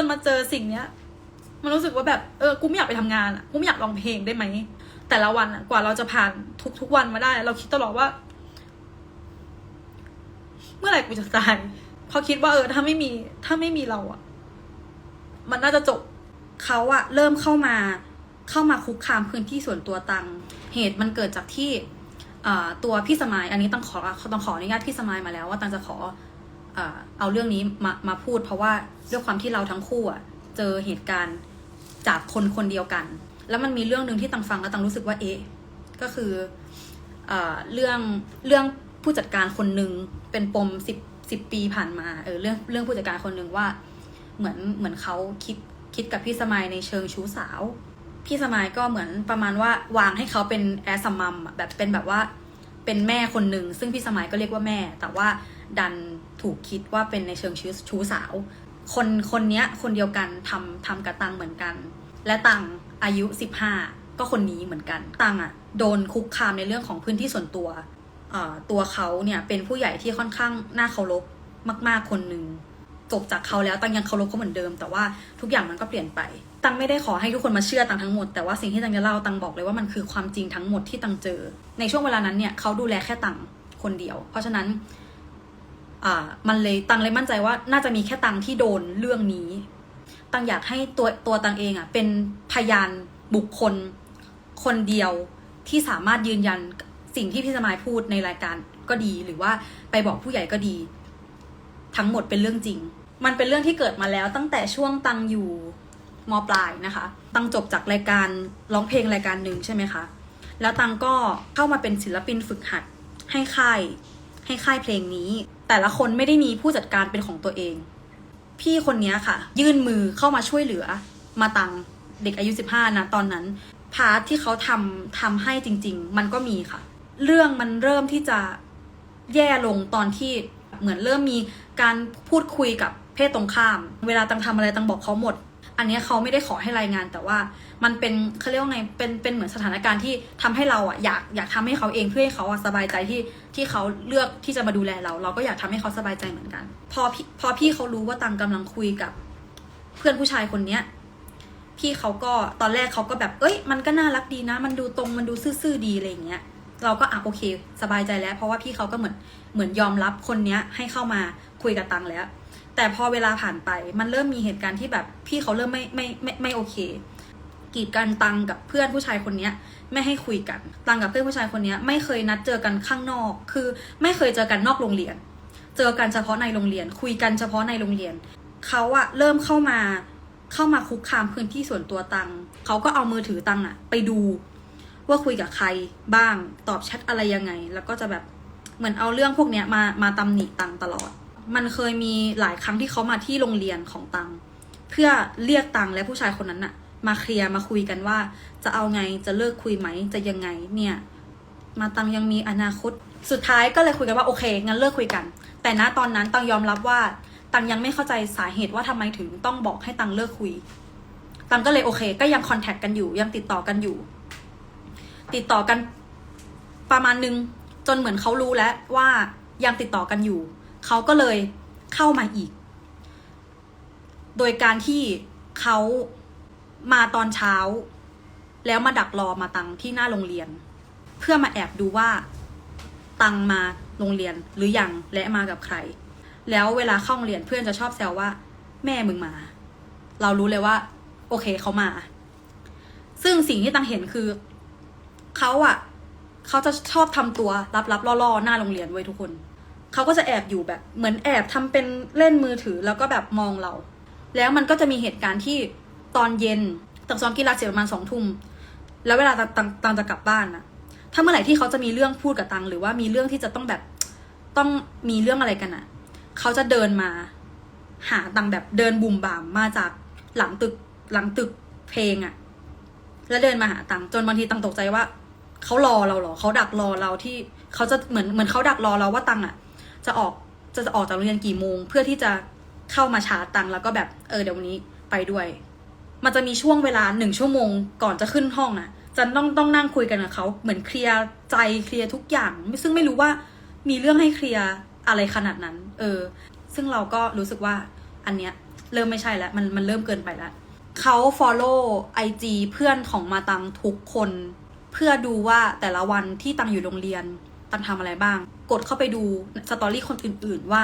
นมาเจอสิ่งเนี้ย มันรู้สึกว่าแบบเออกูไม่อยากไปทำงานอะกูไม่อยากร้องเพลงได้ไหมแต่ละวันอะกว่าเราจะผ่านทุกทุกวันมาได้ เราคิดตลอดว่า เมื่อไหร่กูจะตายพราะคิดว่าเออ ถ้าไม่มี ถ้าไม่มีเราอะ มันน่าจะจบเขาอะเริ่มเข้ามาเข้ามาคุกคามพื้นที่ส่วนตัวตังเหตุมันเกิดจากที่อ่าตัวพี่สมายอันนี้ต้องขอต้องขออนุญาตพี่สมายมาแล้วว่าตังจะขอ เอาเรื่องนี้มามาพูด เพราะว่าด้วยความที่เราทั้งคู่อะเจอเหตุการณ์จากคนคนเดียวกัน แล้วมันมีเรื่องหนึ่งที่ตังฟังแล้วตังรู้สึกว่าเอ๊ะก็คืออเรื่องเรื่องผู้จัดการคนหนึ่งเป็นปมสิบสิบปีผ่านมาเออเรื่องเรื่องผู้จัดการคนหนึ่งว่า เหมือนเหมือนเขาคิดคิดกับพี่สมัยในเชิงชู้สาว พี่สมัยก็เหมือนประมาณว่าวางให้เขาเป็นแอสซัมมัมแบบเป็นแบบว่าเป็นแม่คนหนึ่งซึ่งพี่สมัยก็เรียกว่าแม่ แต่ว่าดัน ถูกคิดว่าเป็นในเชิงชู้ชูสาว คนคนนี้คนเดียวกันทำทำกับตังเหมือนกัน และตังอายุ 15 ก็คนนี้เหมือนกัน ตังอะโดนคุกคามในเรื่องของพื้นที่ส่วนตัวตัวเขาเนี่ยเป็นผู้ใหญ่ที่ค่อนข้างน่าเคารพมาก ๆ คนหนึ่งจบจากเขาแล้วตังยังเคารพเขาเหมือนเดิม แต่ว่าทุกอย่างมันก็เปลี่ยนไป ตังไม่ได้ขอให้ทุกคนมาเชื่อตังทั้งหมดแต่ว่าสิ่งที่ตังจะเล่าตังบอกเลยว่ามันคือความจริงทั้งหมดที่ตังเจอ ในช่วงเวลานั้นเนี่ยเขาดูแลแค่ตังคนเดียว เพราะฉะนั้น อ่ามันเลยตังเลยมั่นใจว่าน่าจะมีแค่ตังที่โดนเรื่องนี้ ตังอยากให้ตัวตัวตังเองอะเป็นพยานบุคคลคนเดียวที่สามารถยืนยันสิ่งที่พี่สมายพูดในรายการก็ดี หรือว่าไปบอกผู้ใหญ่ก็ดี ทั้งหมดเป็นเรื่องจริง มันเป็นเรื่องที่เกิดมาแล้วตั้งแต่ช่วงตังอยู่มปลายนะคะ ตังจบจากรายการร้องเพลงรายการหนึ่งใช่ไหมคะ แล้วตังก็เข้ามาเป็นศิลปินฝึกหัดให้ค่าย ให้ค่ายเพลงนี้ แต่ละคนไม่ได้มีผู้จัดการเป็นของตัวเอง พี่คนนี้ค่ะ ยื่นมือเข้ามาช่วยเหลือ มาตังเด็กอายุ 15 นะตอนนั้น พาร์ทที่เขาทำทำให้จริง ๆ มันก็มีค่ะ เรื่องมันเริ่มที่จะแย่ลงตอนที่เหมือนเริ่มมีการพูดคุยกับเพศตรงข้าม เวลาตังทำอะไรตังบอกเขาหมด อันนี้เขาไม่ได้ขอให้รายงานแต่ว่ามันเป็นเขาเรียกว่าไงเป็นเป็นเหมือนสถานการณ์ที่ทำให้เราอะอยากอยากทำให้เขาเองเพื่อให้เขาอะสบายใจที่ที่เขาเลือกที่จะมาดูแลเรา เราก็อยากทำให้เขาสบายใจเหมือนกัน พอพี่พอพี่เขารู้ว่าตังกำลังคุยกับ เพื่อนผู้ชายคนเนี้ยพี่เขาก็ตอนแรกเขาก็แบบเอ้ย มันก็น่ารักดีนะ มันดูตรงมันดูซื่อๆดีอะไรอย่างเงี้ยเราก็อะโอเค สบายใจแล้ว เพราะว่าพี่เขาก็เหมือนเหมือนยอมรับคนเนี้ยให้เข้ามาคุยกับตังแล้ว แต่พอเวลาผ่านไปมันเริ่มมีเหตุการณ์ที่แบบพี่เขาเริ่มไม่ไม่ไม่ไม่โอเค กีดกันตังกับเพื่อนผู้ชายคนเนี้ยไม่ให้คุยกัน ตังกับเพื่อนผู้ชายคนนี้ไม่เคยนัดเจอกันข้างนอก คือไม่เคยเจอกันนอกโรงเรียน เจอกันเฉพาะในโรงเรียน คุยกันเฉพาะในโรงเรียน เขาอะเริ่มเข้ามา เข้ามาคุกคามพื้นที่ส่วนตัวตัง เขาก็เอามือถือตังอะไปดู ว่าคุยกับใครบ้าง ตอบแชทอะไรยังไง แล้วก็จะแบบเหมือนเอาเรื่องพวกเนี้ยมา มาตำหนิตังตลอด มันเคยมีหลายครั้งที่เขามาที่โรงเรียนของตัง เพื่อเรียกตังและผู้ชายคนนั้นอะมาเคลียร์มาคุยกันว่า จะเอาไงจะเลิกคุยไหมจะยังไงเนี่ย มาตังยังมีอนาคต สุดท้ายก็เลยคุยกันว่าโอเคงั้นเลิกคุยกัน แต่ณตอนนั้นตังยอมรับว่าตังยังไม่เข้าใจสาเหตุว่าทำไมถึงต้องบอกให้ตังเลิกคุย ตังก็เลยโอเค ก็ยังคอนแทคกันอยู่ ยังติดต่อกันอยู่ ติดต่อกันประมาณนึงจนเหมือนเขารู้แล้วว่ายังติดต่อกันอยู่ เขาก็เลยเข้ามาอีก โดยการที่เขามาตอนเช้า แล้วมาดักรอมาตังที่หน้าโรงเรียน เพื่อมาแอบดูว่าตังมาโรงเรียนหรือยังและมากับใคร แล้วเวลาเข้าโรงเรียนเพื่อนจะชอบแซวว่า แม่มึงมา เรารู้เลยว่า โอเคเขามา ซึ่งสิ่งที่ตังเห็นคือเขาอะเขาจะชอบทำตัวรับๆล่อๆหน้าโรงเรียนไว้ทุกคน เขาก็จะแอบอยู่แบบ เหมือนแอบทำเป็นเล่นมือถือแล้วก็แบบมองเรา แล้วมันก็จะมีเหตุการณ์ที่ตอนเย็นตังซ้อมกีฬาเสร็จประมาณสองทุ่มแล้วเวลาตังตังจะกลับบ้านนะถ้าเมื่อไหร่ที่เขาจะมีเรื่องพูดกับตังหรือว่ามีเรื่องที่จะต้องแบบต้องมีเรื่องอะไรกันอะเขาจะเดินมา หาตังแบบเดินบุ่มบ่ามมาจากหลังตึกหลังตึกเพลงอะแล้วเดินมาหาตังจนบางทีตังตกใจว่าเขารอเราเหรอเขาดักรอเราที่เขาจะเหมือนเหมือนเขาดักรอเราว่าตังอะ จะออกจะจะออกจากโรงเรียนกี่โมง เพื่อที่จะเข้ามาชาร์จตังแล้วก็แบบเออเดี๋ยววันนี้ไปด้วย มันจะมีช่วงเวลาหนึ่งชั่วโมงก่อนจะขึ้นห้องอะจะต้องต้องนั่งคุยกันกับเขาเหมือนเคลียร์ใจเคลียร์ทุกอย่าง ซึ่งไม่รู้ว่ามีเรื่องให้เคลียร์อะไรขนาดนั้น เออ ซึ่งเราก็รู้สึกว่าอันเนี้ยเริ่มไม่ใช่แล้วมันมันเริ่มเกินไปแล้วเขา follow IG เพื่อนของมาตังทุกคน เพื่อดูว่าแต่ละวันที่ตังอยู่โรงเรียน ตังทำอะไรบ้าง กดเข้าไปดูสตอรี่คนอื่น ๆว่า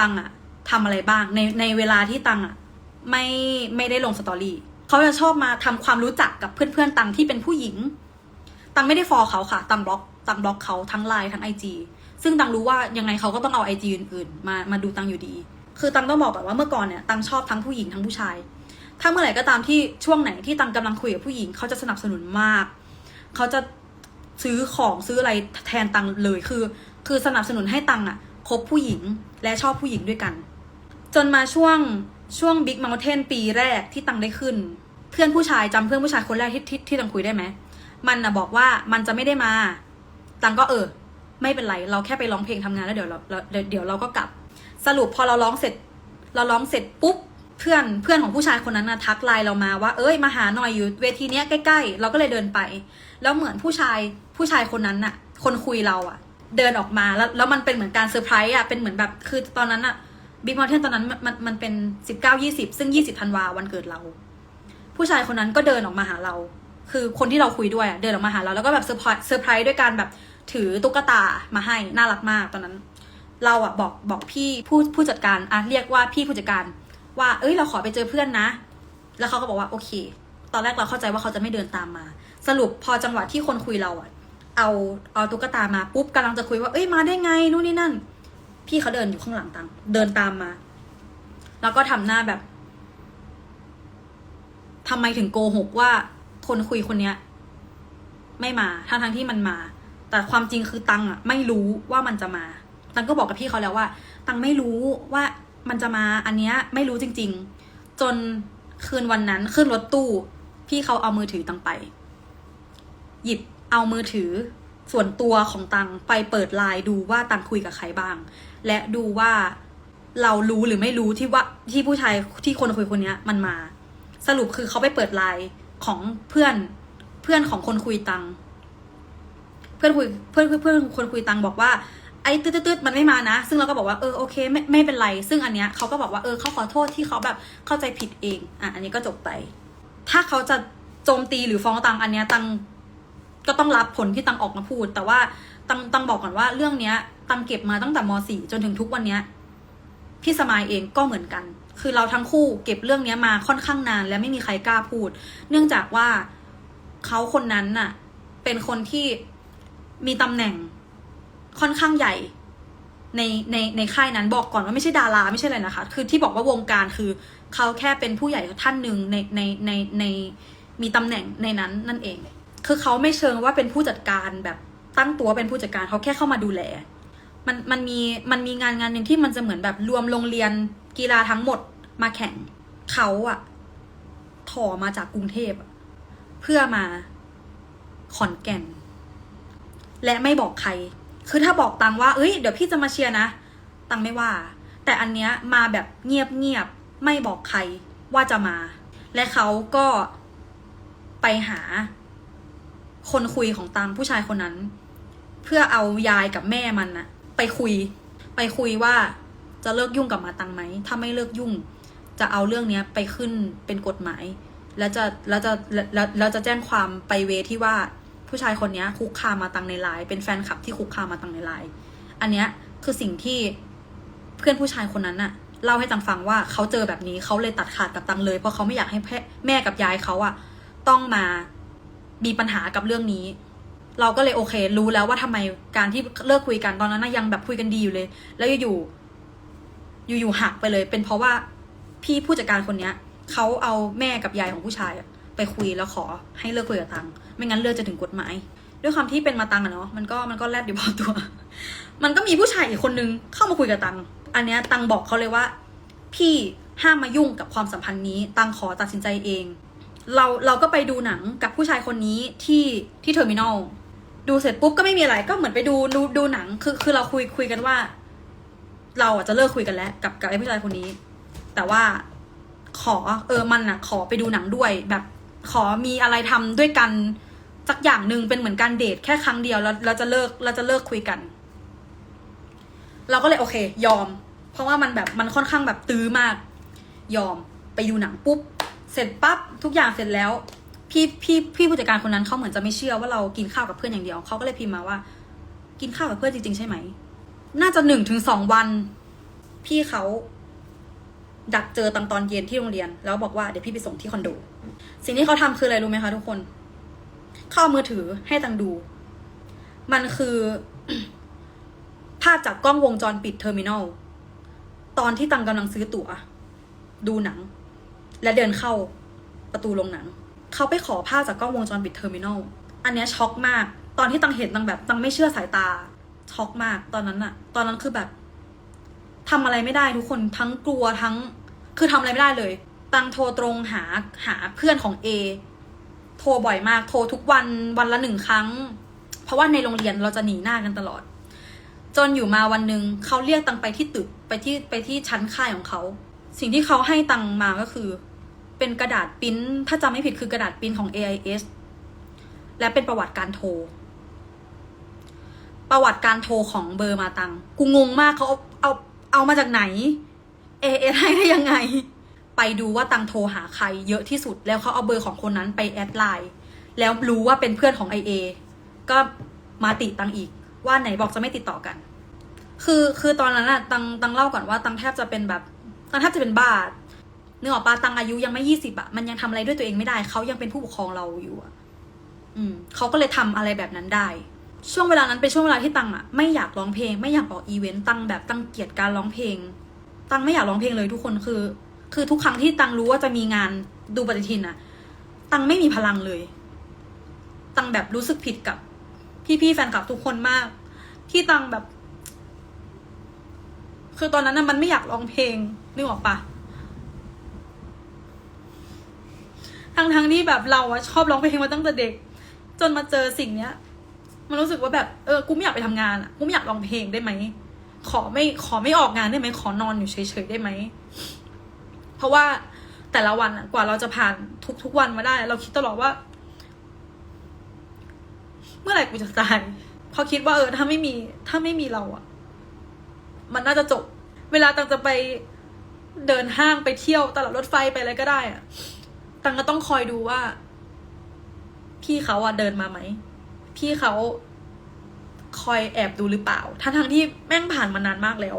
ตังอะทำอะไรบ้างในในเวลาที่ตังอะไม่ไม่ได้ลงสตอรี่เขาจะชอบมาทำความรู้จักกับเพื่อนๆตังที่เป็นผู้หญิง ตังไม่ได้ฟอลเขาค่ะ ตังบล็อก ตังบล็อกเขาทั้งไลน์ทั้งไอจีซึ่งตังรู้ว่ายังไงเขาก็ต้องเอาไอจีอื่นๆ มามาดูตังอยู่ดี คือตังต้องบอกแบบว่าเมื่อก่อนเนี่ยตังชอบทั้งผู้หญิงทั้งผู้ชาย ถ้าเมื่อไหร่ก็ตามที่ช่วงไหนที่ตังกำลังคุยกับผู้หญิงเขาจะสนับสนุนมาก เขาจะซื้อของซื้ออะไรแทนตังเลยคือ คือสนับสนุนให้ตังอะคบผู้หญิงและชอบผู้หญิงด้วยกัน จนมาช่วงช่วง Big Mountain ปีแรกที่ตังได้ขึ้น เพื่อนผู้ชายจำเพื่อนผู้ชายคนแรกที่ที่ที่ตังคุยได้ไหมมันนะบอกว่ามันจะไม่ได้มา ตังก็เออ ไม่เป็นไร เราแค่ไปร้องเพลงทำงานแล้วเดี๋ยวเราเดี๋ยวเดี๋ยวเราก็กลับ สรุปพอเราร้องเสร็จ เราร้องเสร็จปุ๊บเพื่อนเพื่อนของผู้ชายคนนั้นนะทักไลน์เรามาว่า เอ้ยมาหาหน่อยอยู่เวทีเนี้ยใกล้ๆ เราก็เลยเดินไป แล้วเหมือนผู้ชายผู้ชายคนนั้นน่ะ คนคุยเราอะ เดินออกมาแล้วแล้วมันเป็นเหมือนการเซอร์ไพรส์อะเป็นเหมือนแบบคือตอนนั้นอะบิ๊กมอเทนตอนนั้นมันมันเป็นสิบเก้ายี่สิบซึ่งยี่สิบธันวาวันเกิดเรา ผู้ชายคนนั้นก็เดินออกมาหาเรา คือคนที่เราคุยด้วยเดินออกมาหาเราแล้วก็แบบเซอร์ไพรส์เซอร์ไพรส์ด้วยการแบบถือตุ๊กตามาให้น่ารักมากตอนนั้น เราอะบอกบอกพี่ผู้ผู้จัดการอะเรียกว่าพี่ผู้จัดการ ว่าเอ้ยเราขอไปเจอเพื่อนนะ แล้วเขาก็บอกว่าโอเค ตอนแรกเราเข้าใจว่าเขาจะไม่เดินตามมา สรุปพอจังหวะที่คนคุยเราอะ เอาเอาตุ๊กตามาปุ๊บกำลังจะคุยว่าเอ้ยมาได้ไงนู่นนี่นั่น พี่เขาเดินอยู่ข้างหลังตังเดินตามมา แล้วก็ทำหน้าแบบทำไมถึงโกหกว่าคนคุยคนเนี้ย ไม่มาทั้งทั้งที่มันมา แต่ความจริงคือตังอะไม่รู้ว่ามันจะมา ตังก็บอกกับพี่เขาแล้วว่า ตังไม่รู้ว่ามันจะมาอันเนี้ยไม่รู้จริง ๆ จนคืนวันนั้นขึ้นรถตู้ พี่เขาเอามือถือตังไป หยิบ เอามือถือส่วนตัวของตังไปเปิดไลน์ดูว่าตังคุยกับใครบ้าง และดูว่าเรารู้หรือไม่รู้ที่ว่าที่ผู้ชายที่คนคุยคนนี้มันมา สรุปคือเขาไปเปิดไลน์ของเพื่อนเพื่อนของคนคุยตังเพื่อนคุยเพื่อนเพื่อนคนคุยตังบอกว่าไอ้ตืดตืดๆมันไม่มานะ ซึ่งเราก็บอกว่าเออโอเคไม่ไม่เป็นไร ซึ่งอันเนี้ยเขาก็บอกว่าเออเขาขอโทษที่เขาแบบเข้าใจผิดเองอะอันนี้ก็จบไป ถ้าเขาจะโจมตีหรือฟ้องตังอันเนี้ยตัง ก็ต้องรับผลที่ตังออกมาพูด แต่ว่าตังตังบอกก่อนว่าเรื่องเนี้ย ตังเก็บมาตั้งแต่ม .4 จนถึงทุกวันเนี้ยพี่สมายเองก็เหมือนกัน คือเราทั้งคู่เก็บเรื่องเนี้ยมาค่อนข้างนาน และไม่มีใครกล้าพูด เนื่องจากว่าเขาคนนั้นน่ะ เป็นคนที่มีตำแหน่งค่อนข้างใหญ่ในในในค่ายนั้นบอกก่อนว่าไม่ใช่ดาราไม่ใช่อะไรนะคะ คือที่บอกว่าวงการคือเขาแค่เป็นผู้ใหญ่ท่านหนึ่งในในในในมีตำแหน่งในนั้นนั่นเอง คือเขาไม่เชิงว่าเป็นผู้จัดการแบบตั้งตัวเป็นผู้จัดการเขาแค่เข้ามาดูแล มันมันมีมันมีงานงานหนึ่งที่มันจะเหมือนแบบรวมโรงเรียนกีฬาทั้งหมดมาแข่งเขาอะถอมาจากกรุงเทพเพื่อมาขอนแก่น และไม่บอกใคร คือถ้าบอกตังว่าเอ้ยเดี๋ยวพี่จะมาเชียร์นะ ตังไม่ว่า แต่อันเนี้ยมาแบบเงียบเงียบๆไม่บอกใครว่าจะมา และเขาก็ไปหา คนคุยของตังผู้ชายคนนั้น เพื่อเอายายกับแม่มันนะไปคุย ไปคุยว่าจะเลิกยุ่งกับมาตังไหมถ้าไม่เลิกยุ่ง จะเอาเรื่องเนี้ยไปขึ้นเป็นกฎหมาย แล้วจะแล้วจะแล้วแล้วจะแจ้งความไปเวที่ว่าผู้ชายคนเนี้ยคุกคามมาตังในไลน์เป็นแฟนคลับที่คุกคามมาตังในไลน์อันเนี้ยคือสิ่งที่เพื่อนผู้ชายคนนั้นน่ะเล่าให้ตังฟังว่าเขาเจอแบบนี้เขาเลยตัดขาดกับตังเลย เพราะเขาไม่อยากให้แพ่แม่กับยายเขาอะต้องมา มีปัญหากับเรื่องนี้ เราก็เลยโอเค รู้แล้วว่าทำไมการที่เลิกคุยกันตอนนั้นนะยังแบบคุยกันดีอยู่เลย แล้วอยู่ๆอยู่ๆหักไปเลย เป็นเพราะว่าพี่ผู้จัดการคนเนี้ยเขาเอาแม่กับยายของผู้ชายไปคุยแล้วขอให้เลิกคุยกับตังไม่งั้นเรื่องจะถึงกฎหมาย ด้วยความที่เป็นมาตังอะเนาะมันก็มันก็แลบอยู่พอตัว มันก็มีผู้ชายอีกคนนึงเข้ามาคุยกับตังอันเนี้ยตังบอกเขาเลยว่า พี่ห้ามมายุ่งกับความสัมพันธ์นี้ ตังขอตัดสินใจเอง เราเราก็ไปดูหนังกับผู้ชายคนนี้ที่ที่เทอร์มินอลดูเสร็จปุ๊บก็ไม่มีอะไรก็เหมือนไปดูดูดูหนังคือคือเราคุยคุยกันว่า เราอะจะเลิกคุยกันแล้วกับกับไอ้ผู้ชายคนนี้ แต่ว่าขอเออมันอะ ขอไปดูหนังด้วย แบบขอมีอะไรทำด้วยกันสักอย่างหนึ่งเป็นเหมือนการเดทแค่ครั้งเดียวแล้วเราจะเลิกเราจะเลิกคุยกัน เราก็เลยโอเค ยอม เพราะว่ามันแบบมันค่อนข้างแบบตื้อมาก ยอมไปดูหนังปุ๊บ เสร็จปั๊บทุกอย่างเสร็จแล้ว พี่พี่พี่ผู้จัดการคนนั้นเขาเหมือนจะไม่เชื่อว่าเรากินข้าวกับเพื่อนอย่างเดียวเขาก็เลยพิมพ์มาว่า กินข้าวกับเพื่อนจริงๆใช่ไหม น่าจะหนึ่งถึงสองวัน พี่เขาดักเจอตังตอนเย็นที่โรงเรียน แล้วบอกว่าเดี๋ยวพี่ไปส่งที่คอนโด สิ่งที่เขาทำคืออะไรรู้ไหมคะทุกคน เข้าเอามือถือให้ตังดู มันคือภาพจากกล้องวงจรปิดเทอร์มินอล ตอนที่ตังกำลังซื้อตั๋ว ดูหนัง และเดินเข้าประตูโรงหนัง เขาไปขอภาพจากกล้องวงจรปิดเทอร์มินอล อันเนี้ยช็อกมาก ตอนที่ตังเห็นตังแบบตังไม่เชื่อสายตา ช็อกมาก ตอนนั้นอะตอนนั้นคือแบบทำอะไรไม่ได้ทุกคน ทั้งกลัวทั้ง คือทำอะไรไม่ได้เลย ตังโทรตรงหาหาเพื่อนของเอ โทรบ่อยมาก โทรทุกวันวันละหนึ่งครั้ง เพราะว่าในโรงเรียนเราจะหนีหน้ากันตลอด จนอยู่มาวันหนึ่งเขาเรียกตังไปที่ตึกไปที่ไปที่ชั้นค่ายของเขา สิ่งที่เขาให้ตังมาก็คือ เป็นกระดาษปิ้นถ้าจำไม่ผิดคือกระดาษปิ้นของ AIS และเป็นประวัติการโทร ประวัติการโทรของเบอร์มาตัง กูงงมากเขาเอาเอาเอามาจากไหน AIS ให้ได้ยังไง ไปดูว่าตังโทรหาใครเยอะที่สุด แล้วเขาเอาเบอร์ของคนนั้นไปแอดไลน์แล้วรู้ว่าเป็นเพื่อนของ IA ก็มาติตังอีก ว่าไหนบอกจะไม่ติดต่อกัน คือคือตอนนั้นอะตังตังเล่าก่อนว่าตังแทบจะเป็นแบบตังแทบจะเป็นบ้า เนื้อออกปาตังอายุยังไม่ยี่สิบอะมันยังทำอะไรด้วยตัวเองไม่ได้ เขายังเป็นผู้ปกครองเราอยู่อะอืมเขาก็เลยทำอะไรแบบนั้นได้ ช่วงเวลานั้นเป็นช่วงเวลาที่ตังอะไม่อยากร้องเพลง ไม่อยากออกอีเวนต์ตังแบบตังเกลียดการร้องเพลง ตังไม่อยากร้องเพลงเลยทุกคนคือ คือทุกครั้งที่ตังรู้ว่าจะมีงานดูปฏิทินอะตังไม่มีพลังเลย ตังแบบรู้สึกผิดกับ พี่ๆแฟนคลับทุกคนมาก ที่ตังแบบ คือตอนนั้นน่ะมันไม่อยากร้องเพลงนึกออกปะ ทั้งทั้งที่แบบเราอะชอบร้องเพลงมาตั้งแต่เด็ก จนมาเจอสิ่งเนี้ย มันรู้สึกว่าแบบเออกูไม่อยากไปทำงานอะกูไม่อยากร้องเพลงได้ไหมขอไม่ขอไม่ออกงานได้ไหมขอนอนอยู่เฉยๆได้ไหมเพราะว่าแต่ละวันกว่าเราจะผ่านทุกทุกๆวันมาได้ เราคิดตลอดว่า เมื่อไหร่กูจะตายเพราคิดว่าเออ ถ้าไม่มี ถ้าไม่มีเราอะมันน่าจะจบ เวลาตังจะไปเดินห้างไปเที่ยวตลาดรถไฟไปอะไรก็ได้อะ ตังก็ต้องคอยดูว่า พี่เขาอะเดินมาไหม พี่เขาคอยแอบดูหรือเปล่าทั้งทั้งๆที่แม่งผ่านมานานมากแล้ว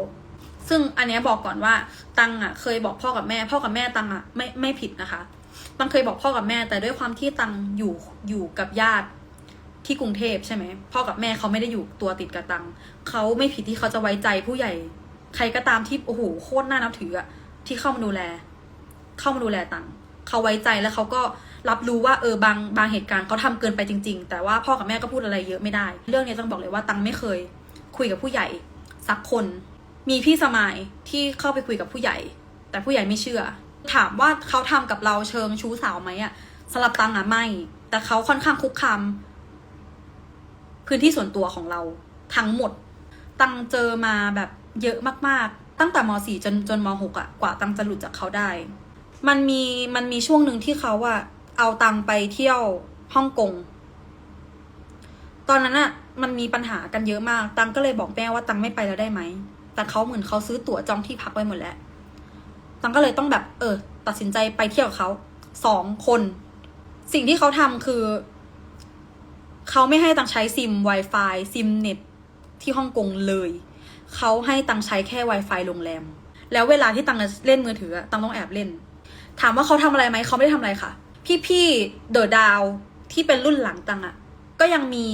ซึ่งอันเนี้ยบอกก่อนว่า ตังอะเคยบอกพ่อกับแม่ พ่อกับแม่ตังอะไม่ไม่ผิดนะคะตังเคยบอกพ่อกับแม่ แต่ด้วยความที่ตังอยู่อยู่กับญาติที่กรุงเทพใช่ไหมพ่อกับแม่เขาไม่ได้อยู่ตัวติดกับตังเขาไม่ผิดที่เขาจะไว้ใจผู้ใหญ่ ใครก็ตามที่โอ้โหโคตรน่านับถืออะที่เข้ามาดูแล เข้ามาดูแลตัง เขาไว้ใจแล้วเขาก็รับรู้ว่าเออบางบางเหตุการณ์เขาทำเกินไปจริง ๆ แต่ว่าพ่อกับแม่ก็พูดอะไรเยอะไม่ได้ เรื่องนี้ต้องบอกเลยว่าตังไม่เคย คุยกับผู้ใหญ่สักคน มีพี่สมายที่เข้าไปคุยกับผู้ใหญ่ แต่ผู้ใหญ่ไม่เชื่อ ถามว่าเขาทำกับเราเชิงชู้สาวไหมอะสำหรับตังอะไม่ แต่เขาค่อนข้างคุกคามพื้นที่ส่วนตัวของเราทั้งหมด ตังเจอมาแบบเยอะมากๆ ตั้งแต่ม .4 จนจนม .6 อะกว่าตังจะหลุดจากเขาได้ มันมีมันมีช่วงหนึ่งที่เขาอะเอาตังไปเที่ยวฮ่องกง ตอนนั้นอะมันมีปัญหากันเยอะมาก ตังก็เลยบอกแม่ว่าตังไม่ไปแล้วได้ไหม แต่เขาเหมือนเขาซื้อตั๋วจองที่พักไว้หมดแล้ว ตังก็เลยต้องแบบ เออ ตัดสินใจไปเที่ยวกับเขาสองคน สิ่งที่เขาทำคือ เขาไม่ให้ตังใช้ซิม Wi-Fi ซิมเน็ตที่ฮ่องกงเลย เขาให้ตังใช้แค่ Wi-Fi โรงแรม แล้วเวลาที่ตังเล่นมือถืออะตังต้องแอบเล่น ถามว่าเขาทำอะไรไหมเขาไม่ได้ทำอะไรค่ะ พี่ๆเดอะดาวที่เป็นรุ่นหลังตังอะก็ยังมี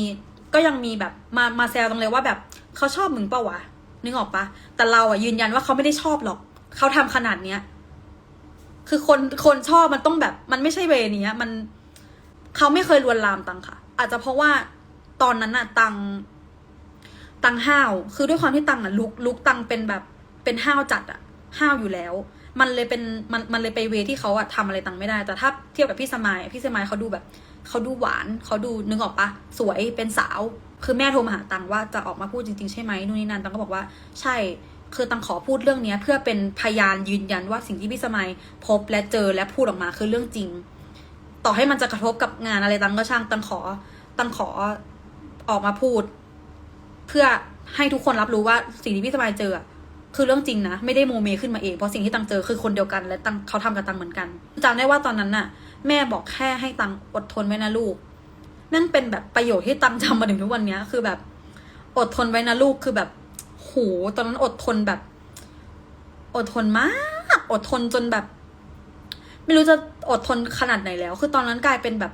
ก็ยังมีแบบมามาแซวตังเลยว่าแบบเขาชอบมึงเปล่าวะนึกออกปะแต่เราอะยืนยันว่าเขาไม่ได้ชอบหรอกเขาทำขนาดเนี้ยคือคนคนชอบมันต้องแบบ มันไม่ใช่เวนี้ยมันเขาไม่เคยลวนลามตังค่ะ อาจจะเพราะว่าตอนนั้นน่ะตังตังห้าว คือด้วยความที่ตังอะลุกลุกตังเป็นแบบเป็นห้าวจัดอะห้าวอยู่แล้ว มันเลยเป็นมันมันเลยไปเวที่เขาอะทำอะไรตังไม่ได้ แต่ถ้าเทียบกับพี่สมายพี่สมายเขาดูแบบเขาดูหวานเขาดูนึกออกปะสวยเป็นสาว คือแม่โทรมาหาตังว่าจะออกมาพูดจริงๆใช่ไหมนู่นนี่นั่นตังก็บอกว่าใช่คือตังขอพูดเรื่องเนี้ยเพื่อเป็นพยานยืนยันว่าสิ่งที่พี่สมัยพบและเจอและพูดออกมาคือเรื่องจริง ต่อให้มันจะกระทบกับงานอะไรตังก็ช่างตังขอตังขอออกมาพูด เพื่อให้ทุกคนรับรู้ว่าสิ่งที่พี่สมัยเจอ คือเรื่องจริงนะ ไม่ได้โมเมขึ้นมาเอง เพราะสิ่งที่ตังเจอคือคนเดียวกันและตังเขาทำกับตังเหมือนกันจำได้ว่าตอนนั้นน่ะ แม่บอกแค่ให้ตังอดทนไว้นะลูกนั่นเป็นแบบประโยชน์ที่ตังจำมาถึงทุกวันเนี้ยคือแบบ อดทนไว้นะลูกคือแบบโหตอนนั้นอดทนแบบ อดทนมาก อดทนจนแบบ ไม่รู้จะอดทนขนาดไหนแล้ว คือตอนนั้นกลายเป็นแบบ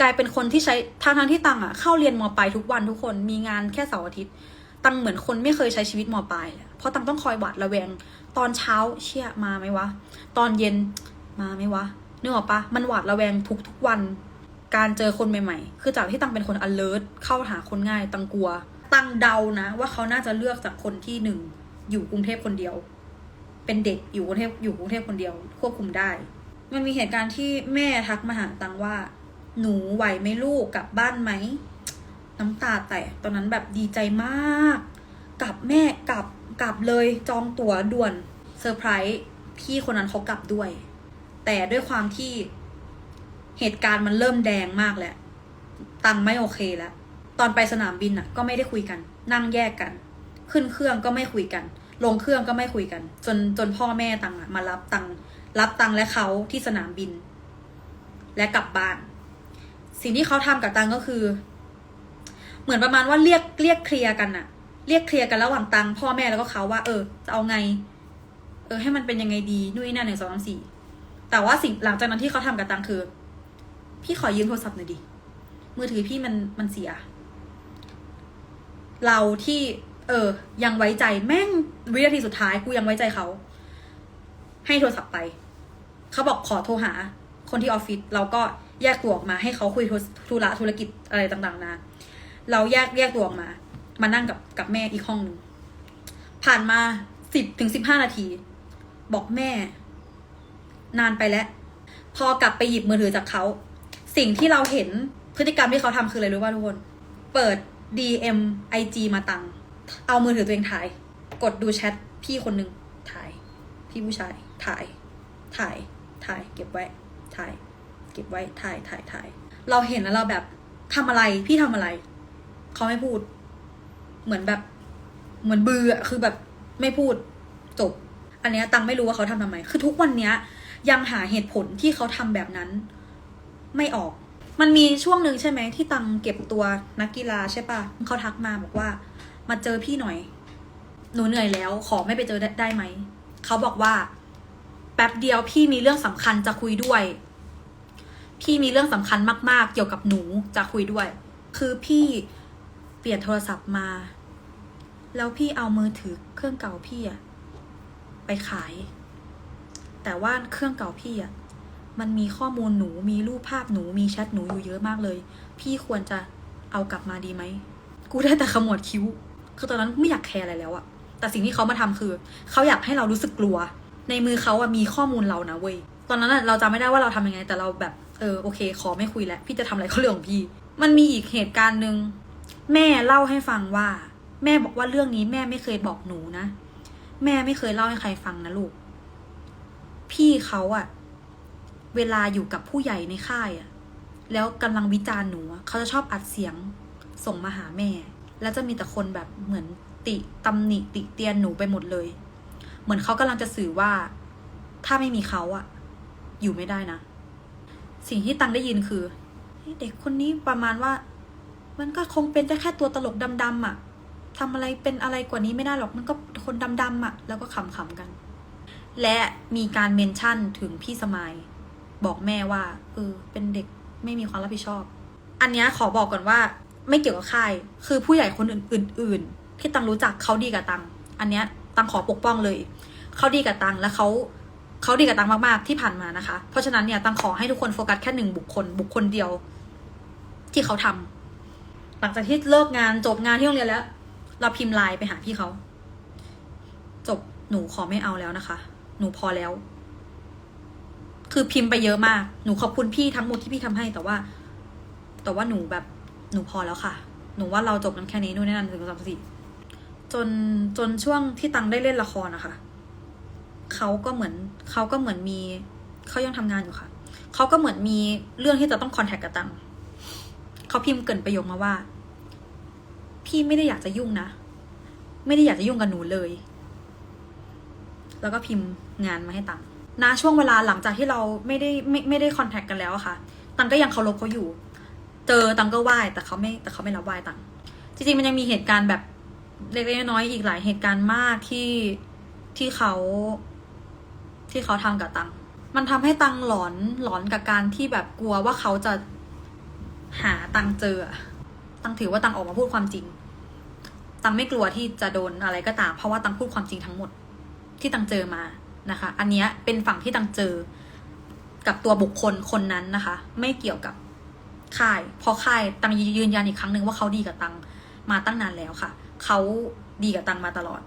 กลายเป็นคนที่ใช้ทางทางที่ตังอะเข้าเรียนมปลายทุกวันทุกคนมีงานแค่เสาร์อาทิตย์ ตังเหมือนคนไม่เคยใช้ชีวิตมปลายเลย เพราะตังต้องคอยหวาดระแวง ตอนเช้าเชี่ยมาไหมวะ ตอนเย็นมาไหมวะนึกออกปะมันหวาดระแวงทุกทุกวัน การเจอคนใหม่ๆ คือจากที่ตังเป็นคน alert เข้าหาคนง่าย ตังกลัว ตังเดานะ ว่าเขาน่าจะเลือกจากคนที่หนึ่งอยู่กรุงเทพคนเดียว เป็นเด็กอยู่กรุงเทพอยู่กรุงเทพคนเดียว ควบคุมได้ มันมีเหตุการณ์ที่แม่ทักมาหาตังว่า หนูไหวไหมลูกกลับบ้านไหมน้ำตาแตกตอนนั้นแบบดีใจมาก กลับแม่กลับ กลับเลยจองตั๋วด่วนเซอร์ไพรส์พี่คนนั้นเขากลับด้วย แต่ด้วยความที่เหตุการณ์มันเริ่มแดงมากแล้ว ตังไม่โอเคแล้ว ตอนไปสนามบินอะ ก็ไม่ได้คุยกัน นั่งแยกกัน ขึ้นเครื่องก็ไม่คุยกัน ลงเครื่องก็ไม่คุยกัน จนจนพ่อแม่ตังอะมารับตังรับตังและเขาที่สนามบิน และกลับบ้าน สิ่งที่เขาทำกับตังก็คือ เหมือนประมาณว่าเรียกเรียกเคลียร์กันอะ เรียกเคลียร์กันระหว่างตังพ่อแม่แล้วก็เขาว่า เออจะเอาไง เออ ให้มันเป็นยังไงดีนู่นนี่นั่นหนึ่งสองสามสี่แต่ว่าสิ่งหลังจากนั้นที่เขาทำกับตังคือ พี่ขอยืมโทรศัพท์หน่อยดิ มือถือพี่มันมันเสีย เราที่ เออ ยังไว้ใจแม่งวินาทีสุดท้ายกูยังไว้ใจเขา ให้โทรศัพท์ไป เขาบอกขอโทรหา คนที่ออฟฟิศเราก็แยกตัวออกมาให้เขาคุยธุระธุรกิจอะไรต่างๆนะเราแยกแยกตัวออกมา มานั่งกับกับแม่อีกห้องหนึ่งผ่านมาสิบถึงสิบห้านาที บอกแม่ นานไปแล้ว พอกลับไปหยิบมือถือจากเขา สิ่งที่เราเห็นพฤติกรรมที่เขาทำคืออะไรรู้ป่ะทุกคน เปิด DM IG มาตัง เอามือถือตัวเองถ่าย กดดูแชทพี่คนหนึ่งถ่าย พี่ผู้ชายถ่าย ถ่าย ถ่าย เก็บไว้ ถ่าย เก็บไว้ ถ่าย ถ่าย ถ่าย เราเห็นแล้วเราแบบทำอะไร พี่ทำอะไร เขาไม่พูด เหมือนแบบเหมือนเบืออะคือแบบไม่พูดจบ อันเนี้ยตังไม่รู้ว่าเขาทำทำไม คือทุกวันเนี้ยยังหาเหตุผลที่เขาทำแบบนั้น ไม่ออก มันมีช่วงหนึ่งใช่ไหมที่ตังเก็บตัวนักกีฬาใช่ปะเขาทักมาบอกว่า มาเจอพี่หน่อย หนูเหนื่อยแล้ว ขอไม่ไปเจอได้ได้ไหม เขาบอกว่า แป๊บเดียวพี่มีเรื่องสำคัญจะคุยด้วย พี่มีเรื่องสำคัญมาก ๆ เกี่ยวกับหนูจะคุยด้วย คือพี่เปลี่ยนโทรศัพท์มา แล้วพี่เอามือถือเครื่องเก่าพี่อะไปขาย แต่ว่าเครื่องเก่าพี่อะมันมีข้อมูลหนูมีรูปภาพหนูมีแชทหนูอยู่เยอะมากเลย พี่ควรจะเอากลับมาดีไหม กูได้แต่ขมวดคิ้ว คือตอนนั้นไม่อยากแคร์อะไรแล้วอะแต่สิ่งที่เขามาทำคือ เขาอยากให้เรารู้สึกกลัว ในมือเขาอะมีข้อมูลเรานะเว้ย ตอนนั้นอะเราจำไม่ได้ว่าเราทำยังไง แต่เราแบบ เออโอเค ขอไม่คุยแล้ว พี่จะทำอะไรก็เรื่องของพี่ มันมีอีกเหตุการณ์หนึ่งแม่เล่าให้ฟังว่า แม่บอกว่าเรื่องนี้แม่ไม่เคยบอกหนูนะ แม่ไม่เคยเล่าให้ใครฟังนะลูก พี่เขาอะเวลาอยู่กับผู้ใหญ่ในค่ายอะแล้วกำลังวิจารณ์หนูอะเขาจะชอบอัดเสียงส่งมาหาแม่ แล้วจะมีแต่คนแบบเหมือนติตำหนิติเตียนหนูไปหมดเลย เหมือนเขากำลังจะสื่อว่า ถ้าไม่มีเขาอะอยู่ไม่ได้นะ สิ่งที่ตังได้ยินคือเด็กคนนี้ประมาณว่า มันก็คงเป็นแค่ตัวตลกดำๆอะ ทำอะไรเป็นอะไรกว่านี้ไม่ได้หรอกมันก็คนดำๆอะแล้วก็ขำๆกัน และมีการเมนชั่นถึงพี่สมายบอกแม่ว่าเออเป็นเด็กไม่มีความรับผิดชอบ อันนี้ขอบอกก่อนว่า ไม่เกี่ยวกับค่าย คือผู้ใหญ่คนอื่นๆที่ตังรู้จักเขาดีกับตัง อันเนี้ยตังขอปกป้องเลย เขาดีกับตังแล้วเขาเขาดีกับตังมากๆที่ผ่านมานะคะ เพราะฉะนั้นเนี่ยตังขอให้ทุกคนโฟกัสแค่หนึ่งบุคคล บุคคลเดียว ที่เขาทำหลังจากที่เลิกงานจบงานที่โรงเรียนแล้ว เราพิมพ์ไลน์ไปหาพี่เขา จบหนูขอไม่เอาแล้วนะคะ หนูพอแล้ว คือพิมพ์ไปเยอะมาก หนูขอบคุณพี่ทั้งหมดที่พี่ทำให้ แต่ว่า แต่ว่าหนูแบบหนูพอแล้วค่ะ หนูว่าเราจบกันแค่นี้นู่นนี่นั่นถึงสามสี่จนจนช่วงที่ตังได้เล่นละครนะคะเขาก็เหมือนเขาก็เหมือนมีเขายังทำงานอยู่ค่ะเขาก็เหมือนมีเรื่องที่จะต้องคอนแทคกับตังเขาพิมพ์เกินประโยคมาว่า พี่ไม่ได้อยากจะยุ่งนะ ไม่ได้อยากจะยุ่งกับหนูเลย แล้วก็พิมพ์งานมาให้ตังณช่วงเวลาหลังจากที่เราไม่ได้ไม่ไม่ได้คอนแทคกันแล้วอะค่ะ ตังก็ยังเคารพเขาอยู่ เจอตังก็ไหว้แต่เขาไม่แต่เขาไม่รับไหว้ตังจริงๆมันยังมีเหตุการณ์แบบเล็กๆน้อยๆอีกหลายเหตุการณ์มากที่ที่เขาที่เขาทำกับตัง มันทำให้ตังหลอนหลอนกับการที่แบบกลัวว่าเขาจะหาตังเจอ ตังถือว่าตังออกมาพูดความจริง ตังไม่กลัวที่จะโดนอะไรก็ตาม เพราะว่าตังพูดความจริงทั้งหมดที่ตังเจอมานะคะ อันนี้เป็นฝั่งที่ตังเจอ กับตัวบุคคลคนนั้นนะคะ ไม่เกี่ยวกับค่ายเพราะค่ายตังยืนยันอีกครั้งหนึ่งว่าเขาดีกับตังมาตั้งนานแล้วค่ะ เขาดีกับตังมาตลอด